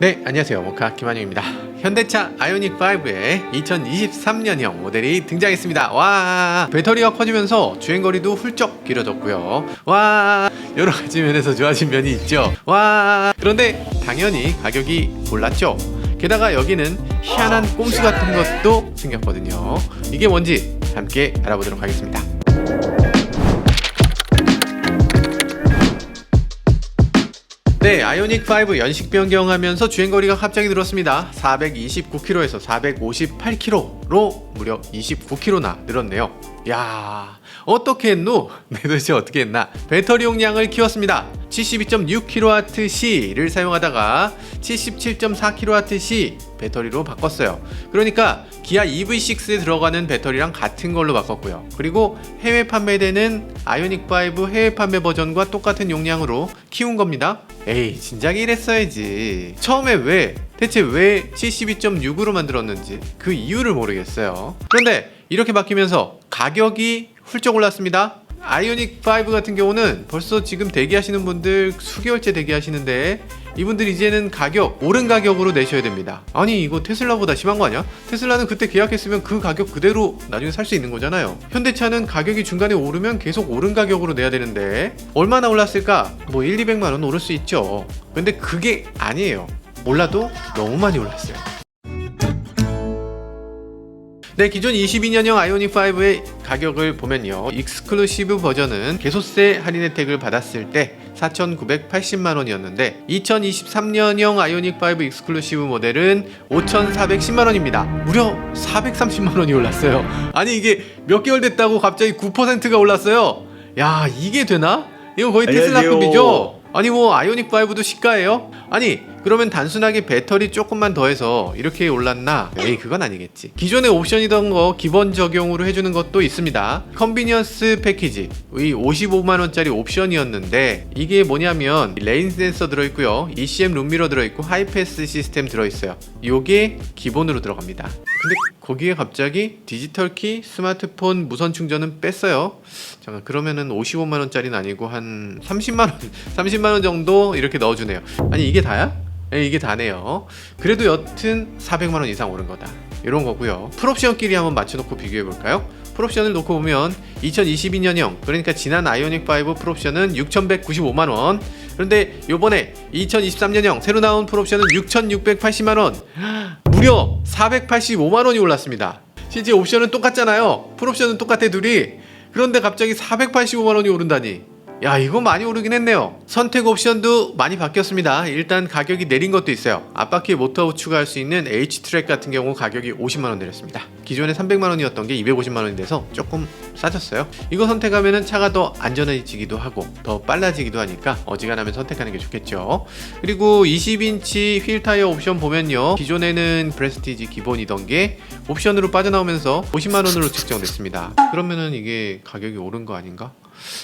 네, 안녕하세요. 모카 김한영입니다. 현대차 아이오닉 5의 2023년형 모델이 등장했습니다. 와, 배터리가 커지면서 주행거리도 훌쩍 길어졌고요. 와, 여러 가지 면에서 좋아진 면이 있죠. 와, 그런데 당연히 가격이 올랐죠. 게다가 여기는 희한한 꼼수 같은 것도 생겼거든요. 이게 뭔지 함께 알아보도록 하겠습니다. 네, 아이오닉 5 연식 변경하면서 주행거리가 갑자기 늘었습니다. 429km에서 458km로 무려 29km나 늘었네요. 야, 어떻게 했노? 네, 도대체 어떻게 했나? 배터리 용량을 키웠습니다. 72.6kWh를 사용하다가 77.4kWh 배터리로 바꿨어요. 그러니까 기아 EV6에 들어가는 배터리랑 같은 걸로 바꿨고요. 그리고 해외 판매되는 아이오닉 5 해외 판매 버전과 똑같은 용량으로 키운 겁니다. 에이, 진작에 이랬어야지. 처음에 왜, 대체 왜 72.6으로 만들었는지 그 이유를 모르겠어요. 그런데 이렇게 바뀌면서 가격이 훌쩍 올랐습니다. 아이오닉 5 같은 경우는 벌써 지금 대기하시는 분들 수개월째 대기하시는데 이분들 이제는 가격 오른 가격으로 내셔야 됩니다. 아니 이거 테슬라보다 심한 거 아니야? 테슬라는 그때 계약했으면 그 가격 그대로 나중에 살 수 있는 거잖아요. 현대차는 가격이 중간에 오르면 계속 오른 가격으로 내야 되는데 얼마나 올랐을까? 뭐 1, 200만 원 오를 수 있죠. 근데 그게 아니에요. 몰라도 너무 많이 올랐어요. 네, 기존 22년형 아이오닉 5의 가격을 보면요. 익스클루시브 버전은 개소세 할인 혜택을 받았을 때 4,980만 원이었는데 2023년형 아이오닉 5 익스클루시브 모델은 5,410만 원입니다. 무려 430만 원이 올랐어요. 아니 이게 몇 개월 됐다고 갑자기 9%가 올랐어요. 야, 이게 되나? 이거 거의 테슬라급이죠? 아니 뭐 아이오닉 5도 시가예요? 아니 그러면 단순하게 배터리 조금만 더해서 이렇게 올랐나? 에이 그건 아니겠지 기존의 옵션이던 거 기본 적용으로 해주는 것도 있습니다 컨비니언스 패키지 이 55만원짜리 옵션이었는데 이게 뭐냐면 레인 센서 들어있고요 ECM 룸미러 들어있고 하이패스 시스템 들어있어요 요게 기본으로 들어갑니다 근데 거기에 갑자기 디지털 키, 스마트폰 무선 충전은 뺐어요. 잠깐 그러면은 55만 원짜리는 아니고 한 30만 원, 30만 원 정도 이렇게 넣어주네요. 아니 이게 다야? 예, 이게 다네요. 그래도 여튼 400만 원 이상 오른 거다. 이런 거고요. 풀옵션끼리 한번 맞춰놓고 비교해 볼까요? 풀옵션을 놓고 보면 2022년형 그러니까 지난 아이오닉 5 풀옵션은 6,195만 원. 그런데 요번에 2023년형 새로 나온 풀옵션은 6,680만 원. 무려 485만 원이 올랐습니다. 실제 옵션은 똑같잖아요. 풀옵션은 똑같아 둘이. 그런데 갑자기 485만 원이 오른다니. 야, 이거 많이 오르긴 했네요. 선택 옵션도 많이 바뀌었습니다. 일단 가격이 내린 것도 있어요. 앞바퀴에 모터 추가할 수 있는 H-트랙 같은 경우 가격이 50만 원 내렸습니다. 기존에 300만 원이었던 게 250만 원이 돼서 조금 싸졌어요. 이거 선택하면은 차가 더 안전해지기도 하고 더 빨라지기도 하니까 어지간하면 선택하는 게 좋겠죠. 그리고 20인치 휠 타이어 옵션 보면요. 기존에는 프레스티지 기본이던 게 옵션으로 빠져나오면서 50만 원으로 책정됐습니다. 그러면은 이게 가격이 오른 거 아닌가?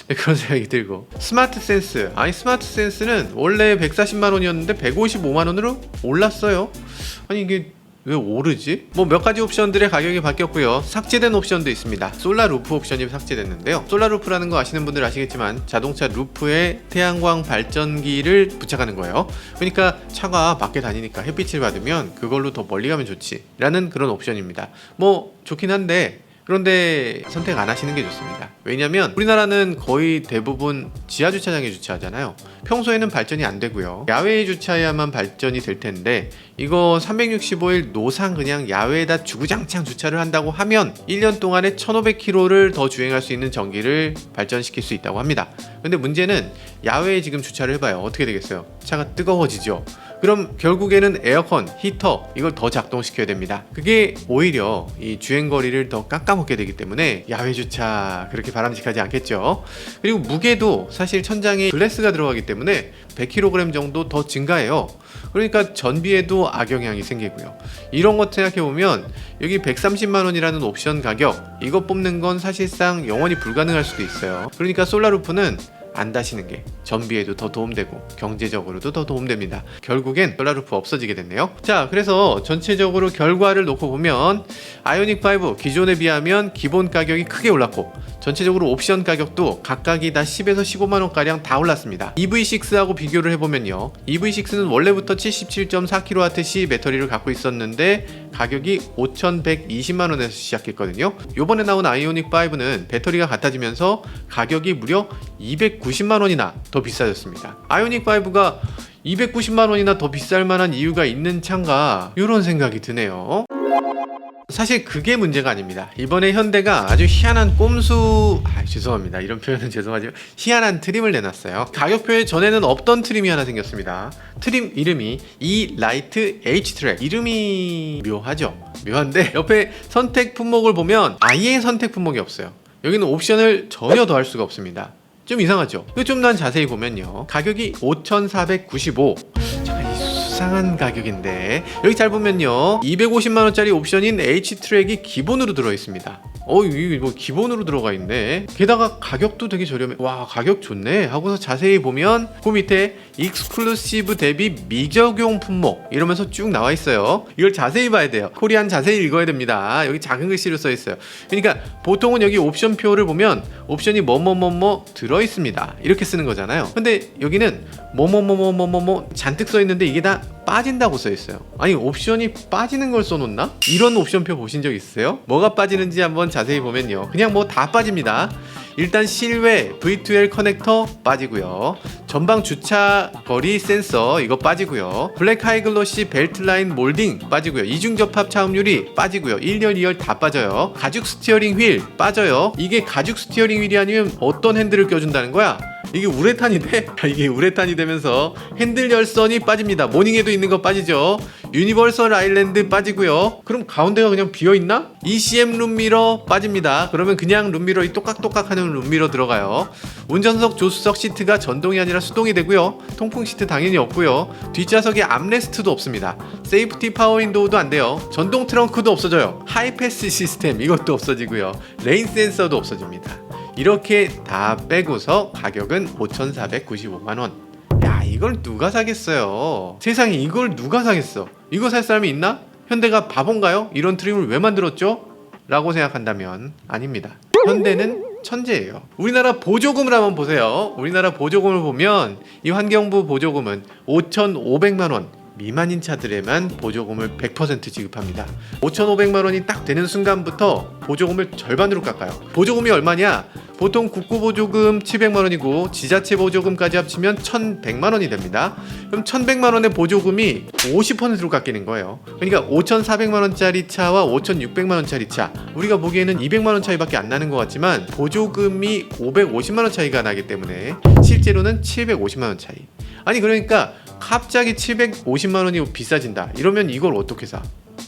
네, 그런 생각이 들고 스마트 센스 아니 스마트 센스는 원래 140만 원이었는데 155만 원으로 올랐어요 아니 이게 왜 오르지? 뭐 몇 가지 옵션들의 가격이 바뀌었고요. 삭제된 옵션도 있습니다. 솔라 루프 옵션이 삭제됐는데요. 솔라 루프라는 거 아시는 분들 아시겠지만 자동차 루프에 태양광 발전기를 부착하는 거예요. 그러니까 차가 밖에 다니니까 햇빛을 받으면 그걸로 더 멀리 가면 좋지 라는 그런 옵션입니다. 뭐 좋긴 한데 그런데 선택 안 하시는 게 좋습니다. 왜냐면 우리나라는 거의 대부분 지하 주차장에 주차하잖아요. 평소에는 발전이 안 되고요. 야외에 주차해야만 발전이 될 텐데 이거 365일 노상 그냥 야외에다 주구장창 주차를 한다고 하면 1년 동안에 1500km를 더 주행할 수 있는 전기를 발전시킬 수 있다고 합니다. 근데 문제는 야외에 지금 주차를 해봐요. 어떻게 되겠어요? 차가 뜨거워지죠. 그럼 결국에는 에어컨, 히터 이걸 더 작동시켜야 됩니다. 그게 오히려 이 주행 거리를 더 깎아먹게 되기 때문에 야외 주차 그렇게 바람직하지 않겠죠. 그리고 무게도 사실 천장에 글래스가 들어가기 때문에 100kg 정도 더 증가해요. 그러니까 전비에도 악영향이 생기고요. 이런 것 생각해 보면 여기 130만 원이라는 옵션 가격 이거 뽑는 건 사실상 영원히 불가능할 수도 있어요. 그러니까 솔라루프는 안 다시는 게 전비에도 더 도움되고 경제적으로도 더 도움됩니다. 결국엔 솔라루프 없어지게 됐네요. 자, 그래서 전체적으로 결과를 놓고 보면 아이오닉 5 기존에 비하면 기본 가격이 크게 올랐고 전체적으로 옵션 가격도 각각이 다 10에서 15만 원가량 다 올랐습니다. EV6하고 비교를 해보면요. EV6는 원래부터 77.4kWh 배터리를 갖고 있었는데 가격이 5,120만 원에서 시작했거든요. 요번에 나온 아이오닉 5는 배터리가 같아지면서 가격이 무려 290만 원이나 더 비싸졌습니다. 아이오닉 5가 290만 원이나 더 비쌀 만한 이유가 있는 차인가 이런 생각이 드네요. 사실 그게 문제가 아닙니다. 이번에 현대가 아주 희한한 꼼수, 아, 죄송합니다. 이런 표현은 죄송하지만 희한한 트림을 내놨어요. 가격표에 전에는 없던 트림이 하나 생겼습니다. 트림 이름이 E 라이트 H 트랙. 이름이 묘하죠. 묘한데 옆에 선택 품목을 보면 아예 선택 품목이 없어요. 여기는 옵션을 전혀 더할 수가 없습니다. 좀 이상하죠? 좀더 자세히 보면요. 가격이 5,495. 잠깐 이 수상한 가격인데 여기 잘 보면요. 250만 원짜리 옵션인 H 트랙이 기본으로 들어 있습니다. 어, 이게 뭐 기본으로 들어가 있네. 게다가 가격도 되게 저렴해. 와, 가격 좋네. 하고서 자세히 보면 그 밑에 익스클루시브 대비 미적용 품목 이러면서 쭉 나와 있어요. 이걸 자세히 봐야 돼요. 코리안 자세히 읽어야 됩니다. 여기 작은 글씨로 써 있어요. 그러니까 보통은 여기 옵션표를 보면 옵션이 뭐뭐뭐뭐 들어 있습니다. 이렇게 쓰는 거잖아요. 근데 여기는 뭐뭐뭐뭐뭐뭐 잔뜩 써 있는데 이게 다 빠진다고 써 있어요. 아니 옵션이 빠지는 걸 써놓나? 이런 옵션표 보신 적 있어요? 뭐가 빠지는지 한번 자세히 보면요. 그냥 뭐 다 빠집니다. 일단 실외 V2L 커넥터 빠지고요. 전방 주차 거리 센서 이거 빠지고요. 블랙 하이글로시 벨트 라인 몰딩 빠지고요. 이중 접합 차음률이 빠지고요. 1열 2열 다 빠져요. 가죽 스티어링 휠 빠져요. 이게 가죽 스티어링 휠이 아니면 어떤 핸들을 껴준다는 거야? 이게 우레탄이 돼? 이게 우레탄이 되면서 핸들 열선이 빠집니다. 모닝에도 있는 거 빠지죠. 유니버설 아일랜드 빠지고요. 그럼 가운데가 그냥 비어 있나? ECM 룸미러 빠집니다. 그러면 그냥 룸미러 이 똑깍똑깍 하는 룸미러 들어가요. 운전석 조수석 시트가 전동이 아니라 수동이 되고요. 통풍 시트 당연히 없고요. 뒷좌석에 암레스트도 없습니다. 세이프티 파워 윈도우도 안 돼요. 전동 트렁크도 없어져요. 하이패스 시스템 이것도 없어지고요. 레인 센서도 없어집니다. 이렇게 다 빼고서 가격은 5,495만 원. 야, 이걸 누가 사겠어요? 세상에 이걸 누가 사겠어? 이거 살 사람이 있나? 현대가 바본가요? 이런 트림을 왜 만들었죠? 라고 생각한다면 아닙니다. 현대는 천재예요. 우리나라 보조금을 한번 보세요. 우리나라 보조금을 보면 이 환경부 보조금은 5,500만 원 미만인 차들에만 보조금을 100% 지급합니다. 5,500만 원이 딱 되는 순간부터 보조금을 절반으로 깎아요. 보조금이 얼마냐? 보통 국고 보조금 700만 원이고 지자체 보조금까지 합치면 1,100만 원이 됩니다. 그럼 1,100만 원의 보조금이 50%로 깎이는 거예요. 그러니까 5,400만 원짜리 차와 5,600만 원짜리 차 우리가 보기에는 200만 원 차이밖에 안 나는 것 같지만 보조금이 550만 원 차이가 나기 때문에 실제로는 750만 원 차이. 아니 그러니까 갑자기 750만 원이 비싸진다. 이러면 이걸 어떻게 사?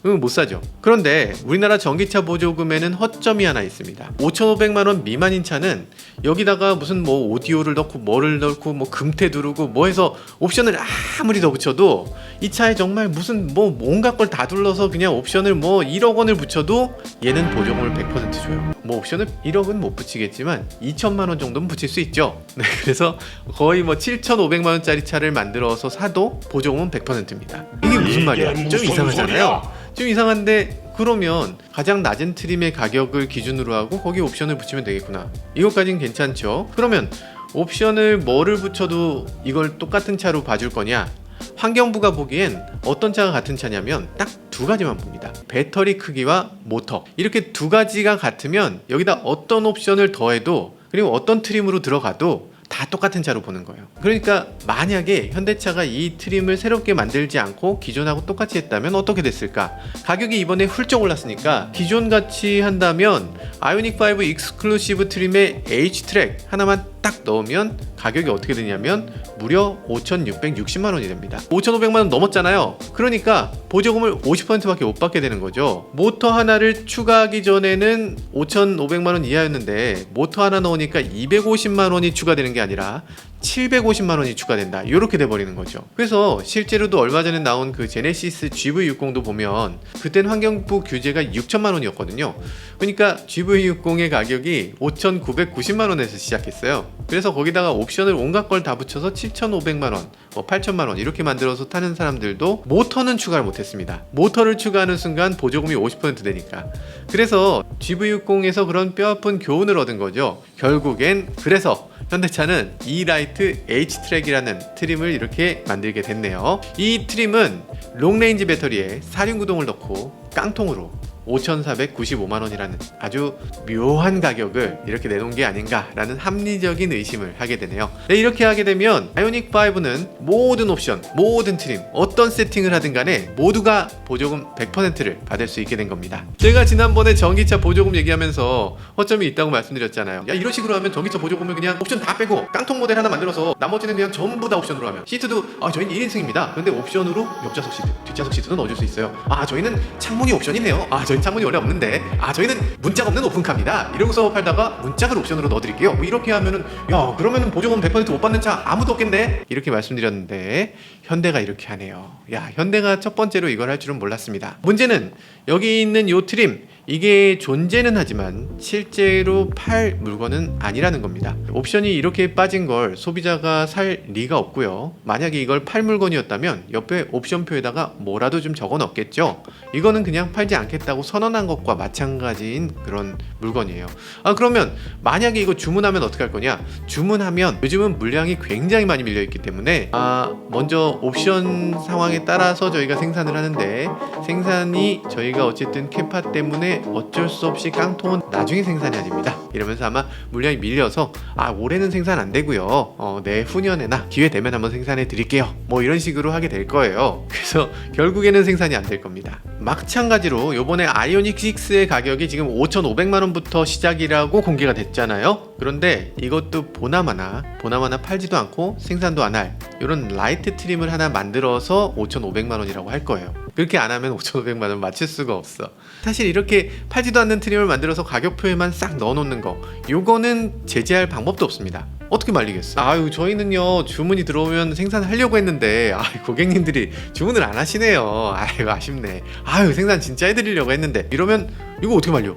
응, 못 사죠. 그런데 우리나라 전기차 보조금에는 허점이 하나 있습니다. 5,500만 원 미만인 차는 여기다가 무슨 뭐 오디오를 넣고 뭐를 넣고 뭐 금태 두르고 뭐 해서 옵션을 아무리 더 붙여도 이 차에 정말 무슨 뭐 온갖 걸 다 둘러서 그냥 옵션을 뭐 1억 원을 붙여도 얘는 보조금을 100% 줘요. 뭐 옵션을 1억은 못 붙이겠지만 2천만 원 정도는 붙일 수 있죠. 네, 그래서 거의 뭐 7,500만 원짜리 차를 만들어서 사도 보조금은 100%입니다. 이게 무슨 말이야? 좀 이상하잖아요. 좀 이상한데 그러면 가장 낮은 트림의 가격을 기준으로 하고 거기에 옵션을 붙이면 되겠구나. 이것까진 괜찮죠. 그러면 옵션을 뭐를 붙여도 이걸 똑같은 차로 봐줄 거냐? 환경부가 보기엔 어떤 차가 같은 차냐면 딱 두 가지만 봅니다. 배터리 크기와 모터. 이렇게 두 가지가 같으면 여기다 어떤 옵션을 더해도 그리고 어떤 트림으로 들어가도 다 똑같은 차로 보는 거예요. 그러니까 만약에 현대차가 이 트림을 새롭게 만들지 않고 기존하고 똑같이 했다면 어떻게 됐을까? 가격이 이번에 훌쩍 올랐으니까 기존 같이 한다면 아이오닉 5 익스클루시브 트림의 H 트랙 하나만 딱 넣으면 가격이 어떻게 되냐면 무려 5,660만 원이 됩니다. 5,500만 원 넘었잖아요. 그러니까 보조금을 50%밖에 못 받게 되는 거죠. 모터 하나를 추가하기 전에는 5,500만 원 이하였는데 모터 하나 넣으니까 250만 원이 추가되는 게 아니라 750만 원이 추가된다. 이렇게 돼 버리는 거죠. 그래서 실제로도 얼마 전에 나온 그 제네시스 GV60도 보면 그땐 환경부 규제가 6천만 원이었거든요. 그러니까 GV60의 가격이 5,990만 원에서 시작했어요. 그래서 거기다가 옵션을 온갖 걸 다 붙여서 7,500만 원, 뭐 8천만 원 이렇게 만들어서 타는 사람들도 모터는 추가를 못했습니다. 모터를 추가하는 순간 보조금이 50% 되니까. 그래서 GV60에서 그런 뼈아픈 교훈을 얻은 거죠. 결국엔 그래서 현대차는 E-라이트 H-트랙이라는 트림을 이렇게 만들게 됐네요. 이 트림은 롱레인지 배터리에 사륜구동을 넣고 깡통으로 5,495만 원이라는 아주 묘한 가격을 이렇게 내놓은 게 아닌가라는 합리적인 의심을 하게 되네요. 네, 이렇게 하게 되면 아이오닉 5는 모든 옵션, 모든 트림, 어떤 세팅을 하든 간에 모두가 보조금 100%를 받을 수 있게 된 겁니다. 제가 지난번에 전기차 보조금 얘기하면서 허점이 있다고 말씀드렸잖아요. 야, 이런 식으로 하면 전기차 보조금을 그냥 옵션 다 빼고 깡통 모델 하나 만들어서 나머지는 그냥 전부 다 옵션으로 하면 시트도 아, 저희는 1인승입니다. 근데 옵션으로 옆좌석 시트, 뒷좌석 시트도 넣어줄 수 있어요. 아, 저희는 창문이 옵션이네요. 아, 저희 는 창문이 원래 없는데 아, 저희는 문짝 없는 오픈카입니다. 이러고서 팔다가 문짝을 옵션으로 넣어드릴게요. 뭐 이렇게 하면은 야, 그러면은 보조금 100%못 받는 차 아무도 없겠네. 이렇게 말씀드렸는데 현대가 이렇게 하네요. 야, 현대가 첫 번째로 이걸 할 줄은 몰랐습니다. 문제는 여기 있는 요 트림 이게 존재는 하지만 실제로 팔 물건은 아니라는 겁니다. 옵션이 이렇게 빠진 걸 소비자가 살 리가 없고요. 만약에 이걸 팔 물건이었다면 옆에 옵션표에다가 뭐라도 좀 적어 넣겠죠. 이거는 그냥 팔지 않겠다고 선언한 것과 마찬가지인 그런 물건이에요. 아 그러면 만약에 이거 주문하면 어떻게 할 거냐? 주문하면 요즘은 물량이 굉장히 많이 밀려 있기 때문에 아 먼저 옵션 상황에 따라서 저희가 생산을 하는데 생산이 저희가 어쨌든 캐파 때문에 어쩔 수 없이 깡통은 나중에 생산해야 됩니다. 이러면서 아마 물량이 밀려서 아 올해는 생산 안 되고요. 어, 내후년에나 기회 되면 한번 생산해 드릴게요. 뭐 이런 식으로 하게 될 거예요. 그래서 결국에는 생산이 안 될 겁니다. 마찬가지로 요번에 아이오닉 6의 가격이 지금 5,500만 원부터 시작이라고 공개가 됐잖아요. 그런데 이것도 보나마나 보나마나 팔지도 않고 생산도 안 할 이런 라이트 트림을 하나 만들어서 5,500만 원이라고 할 거예요. 그렇게 안 하면 5,500만 원 맞출 수가 없어. 사실 이렇게 팔지도 않는 트림을 만들어서 가격표에만 싹 넣어놓는 거, 요거는 제재할 방법도 없습니다. 어떻게 말리겠어? 아유 저희는요 주문이 들어오면 생산하려고 했는데 아 고객님들이 주문을 안 하시네요. 아유 아쉽네. 아유 생산 진짜 해드리려고 했는데 이러면 이거 어떻게 말려?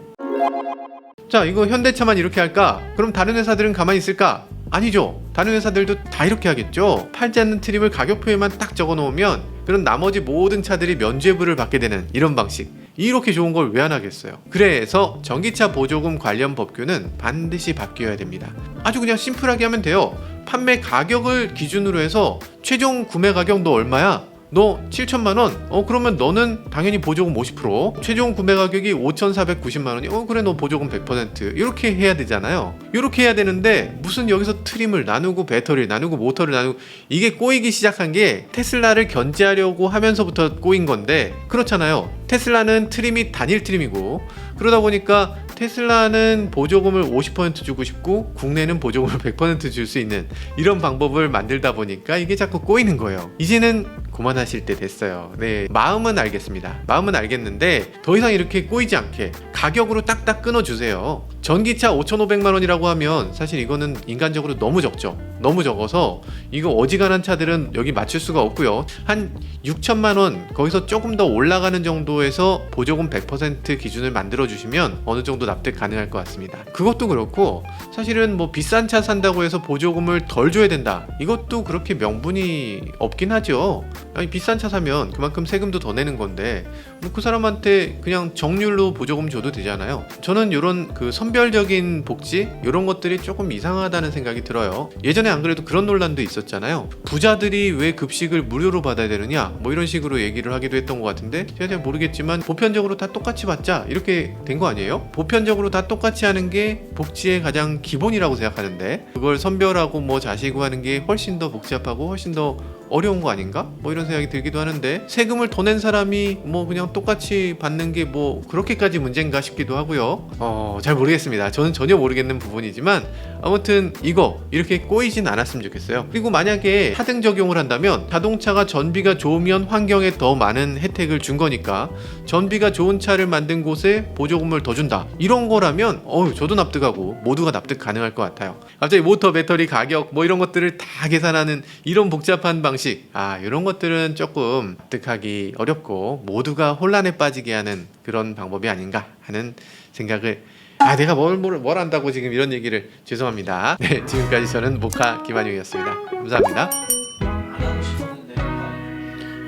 자 이거 현대차만 이렇게 할까? 그럼 다른 회사들은 가만히 있을까? 아니죠. 다른 회사들도 다 이렇게 하겠죠. 팔지 않는 트림을 가격표에만 딱 적어 놓으면 그런 나머지 모든 차들이 면죄부를 받게 되는 이런 방식. 이렇게 좋은 걸 왜 안 하겠어요? 그래서 전기차 보조금 관련 법규는 반드시 바뀌어야 됩니다. 아주 그냥 심플하게 하면 돼요. 판매 가격을 기준으로 해서 최종 구매 가격 너 얼마야? 너 7천만 원? 어 그러면 너는 당연히 보조금 50% 최종 구매 가격이 5,490만 원이. 어 그래 너 보조금 100% 이렇게 해야 되잖아요. 이렇게 해야 되는데 무슨 여기서 트림을 나누고 배터리를 나누고 모터를 나누고 이게 꼬이기 시작한 게 테슬라를 견제하려고 하면서부터 꼬인 건데 그렇잖아요. 테슬라는 트림이 단일 트림이고 그러다 보니까 테슬라는 보조금을 50% 주고 싶고 국내는 보조금을 100%줄 수 있는 이런 방법을 만들다 보니까 이게 자꾸 꼬이는 거예요. 이제는 그만하실 때 됐어요. 네, 마음은 알겠습니다. 마음은 알겠는데 더 이상 이렇게 꼬이지 않게 가격으로 딱딱 끊어 주세요. 전기차 5,500만 원이라고 하면 사실 이거는 인간적으로 너무 적죠. 너무 적어서 이거 어지간한 차들은 여기 맞출 수가 없고요. 한 6천만 원 거기서 조금 더 올라가는 정도에서 보조금 100% 기준을 만들어 주시면 어느 정도 납득 가능할 것 같습니다. 그것도 그렇고 사실은 뭐 비싼 차 산다고 해서 보조금을 덜 줘야 된다. 이것도 그렇게 명분이 없긴 하죠. 아니 비싼 차 사면 그만큼 세금도 더 내는 건데 뭐 그 사람한테 그냥 정률로 보조금 줘도 되잖아요. 저는 이런 그 선 별적인 복지 이런 것들이 조금 이상하다는 생각이 들어요. 예전에 안 그래도 그런 논란도 있었잖아요. 부자들이 왜 급식을 무료로 받아야 되느냐 뭐 이런 식으로 얘기를 하기도 했던 것 같은데 제가 잘 모르겠지만 보편적으로 다 똑같이 받자 이렇게 된 거 아니에요? 보편적으로 다 똑같이 하는 게 복지의 가장 기본이라고 생각하는데 그걸 선별하고 뭐 자시고 하는 게 훨씬 더 복잡하고 훨씬 더 어려운 거 아닌가? 뭐 이런 생각이 들기도 하는데 세금을 더 낸 사람이 뭐 그냥 똑같이 받는 게 뭐 그렇게까지 문제인가 싶기도 하고요. 어, 잘 모르겠습니다. 저는 전혀 모르겠는 부분이지만 아무튼 이거 이렇게 꼬이진 않았으면 좋겠어요. 그리고 만약에 하등 적용을 한다면 자동차가 전비가 좋으면 환경에 더 많은 혜택을 준 거니까 전비가 좋은 차를 만든 곳에 보조금을 더 준다. 이런 거라면 어우 저도 납득하고 모두가 납득 가능할 것 같아요. 갑자기 모터 배터리 가격 뭐 이런 것들을 다 계산하는 이런 복잡한 방식 아 이런 것들은 조금 납득하기 어렵고 모두가 혼란에 빠지게 하는 그런 방법이 아닌가 하는 생각을 아 내가 뭘, 뭘, 뭘 안다고 지금 이런 얘기를 죄송합니다. 네 지금까지 저는 모카 김한용이었습니다. 감사합니다.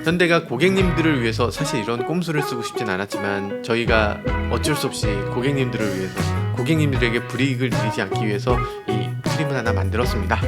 현대가 고객님들을 위해서 사실 이런 꼼수를 쓰고 싶진 않았지만 저희가 어쩔 수 없이 고객님들을 위해서 고객님들에게 불이익을 드리지 않기 위해서 이 하나 만들었습니다.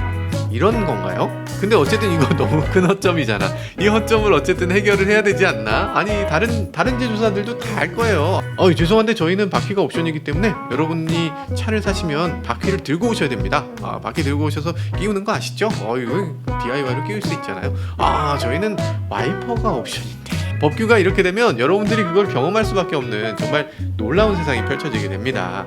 이런 건가요? 근데 어쨌든 이거 너무 큰 허점이잖아. 이 허점을 어쨌든 해결을 해야 되지 않나? 아니 다른 다른 제조사들도 다 할 거예요. 어 죄송한데 저희는 바퀴가 옵션이기 때문에 여러분이 차를 사시면 바퀴를 들고 오셔야 됩니다. 아 바퀴 들고 오셔서 끼우는 거 아시죠? 어 이거 DIY로 끼울 수 있잖아요. 아 저희는 와이퍼가 옵션인데. 법규가 이렇게 되면 여러분들이 그걸 경험할 수밖에 없는 정말 놀라운 세상이 펼쳐지게 됩니다.